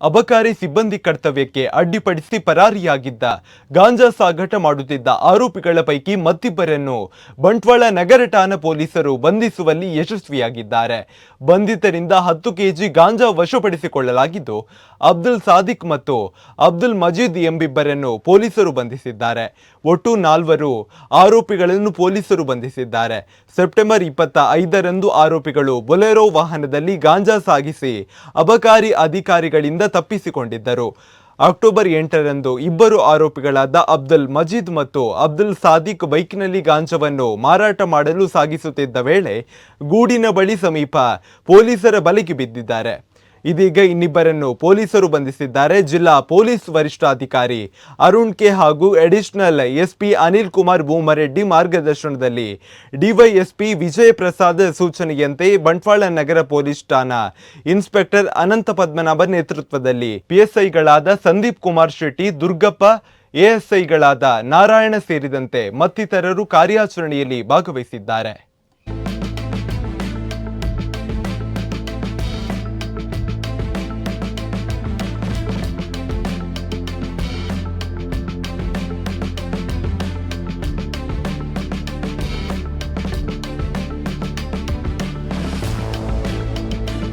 ಅಬಕಾರಿ ಸಿಬ್ಬಂದಿ ಕರ್ತವ್ಯಕ್ಕೆ ಅಡ್ಡಿಪಡಿಸಿ ಪರಾರಿಯಾಗಿದ್ದ, ಗಾಂಜಾ ಸಾಗಾಟ ಮಾಡುತ್ತಿದ್ದ ಆರೋಪಿಗಳ ಪೈಕಿ ಮತ್ತಿಬ್ಬರನ್ನು ಬಂಟ್ವಾಳ ನಗರ ಠಾಣಾ ಪೊಲೀಸರು ಬಂಧಿಸುವಲ್ಲಿ ಯಶಸ್ವಿಯಾಗಿದ್ದಾರೆ. ಬಂಧಿತರಿಂದ ಹತ್ತು ಕೆಜಿ ಗಾಂಜಾ ವಶಪಡಿಸಿಕೊಳ್ಳಲಾಗಿದ್ದು, ಅಬ್ದುಲ್ ಸಾದಿಕ್ ಮತ್ತು ಅಬ್ದುಲ್ ಮಜೀದ್ ಎಂಬಿಬ್ಬರನ್ನು ಪೊಲೀಸರು ಬಂಧಿಸಿದ್ದಾರೆ. ಒಟ್ಟು ನಾಲ್ವರು ಆರೋಪಿಗಳನ್ನು ಪೊಲೀಸರು ಬಂಧಿಸಿದ್ದಾರೆ. ಸೆಪ್ಟೆಂಬರ್ ಇಪ್ಪತ್ತ ಐದರಂದು ಆರೋಪಿಗಳು ಬೊಲೆರೋ ವಾಹನದಲ್ಲಿ ಗಾಂಜಾ ಸಾಗಿಸಿ ಅಬಕಾರಿ ಅಧಿಕಾರಿಗಳಿಂದ ತಪ್ಪಿಸಿಕೊಂಡಿದ್ದರು. ಅಕ್ಟೋಬರ್ ಎಂಟರಂದು ಇಬ್ಬರು ಆರೋಪಿಗಳಾದ ಅಬ್ದುಲ್ ಮಜೀದ್ ಮತ್ತು ಅಬ್ದುಲ್ ಸಾದಿಕ್ ಬೈಕ್ನಲ್ಲಿ ಗಾಂಜವನ್ನು ಮಾರಾಟ ಮಾಡಲು ಸಾಗಿಸುತ್ತಿದ್ದ ವೇಳೆ ಗೂಡಿನ ಬಳಿ ಸಮೀಪ ಪೊಲೀಸರ ಬಲೆಗೆ ಬಿದ್ದಿದ್ದಾರೆ. ಇದೀಗ ಇನ್ನಿಬ್ಬರನ್ನು ಪೊಲೀಸರು ಬಂಧಿಸಿದ್ದಾರೆ. ಜಿಲ್ಲಾ ಪೊಲೀಸ್ ವರಿಷ್ಠಾಧಿಕಾರಿ ಅರುಣ್ ಕೆ ಹಾಗೂ ಅಡಿಷನಲ್ ಎಸ್ಪಿ ಅನಿಲ್ ಕುಮಾರ್ ಭೂಮರೆಡ್ಡಿ ಮಾರ್ಗದರ್ಶನದಲ್ಲಿ ಡಿವೈಎಸ್ಪಿ ವಿಜಯ ಪ್ರಸಾದ್ ಸೂಚನೆಯಂತೆ ಬಂಟ್ವಾಳ ನಗರ ಪೊಲೀಸ್ ಠಾಣಾ ಇನ್ಸ್ಪೆಕ್ಟರ್ ಅನಂತ ಪದ್ಮನಾಭ ನೇತೃತ್ವದಲ್ಲಿ ಪಿಎಸ್ಐಗಳಾದ ಸಂದೀಪ್ ಕುಮಾರ್ ಶೆಟ್ಟಿ, ದುರ್ಗಪ್ಪ ಎಎಸ್ಐಗಳಾದ ನಾರಾಯಣ ಸೇರಿದಂತೆ ಮತ್ತಿತರರು ಕಾರ್ಯಾಚರಣೆಯಲ್ಲಿ ಭಾಗವಹಿಸಿದ್ದಾರೆ.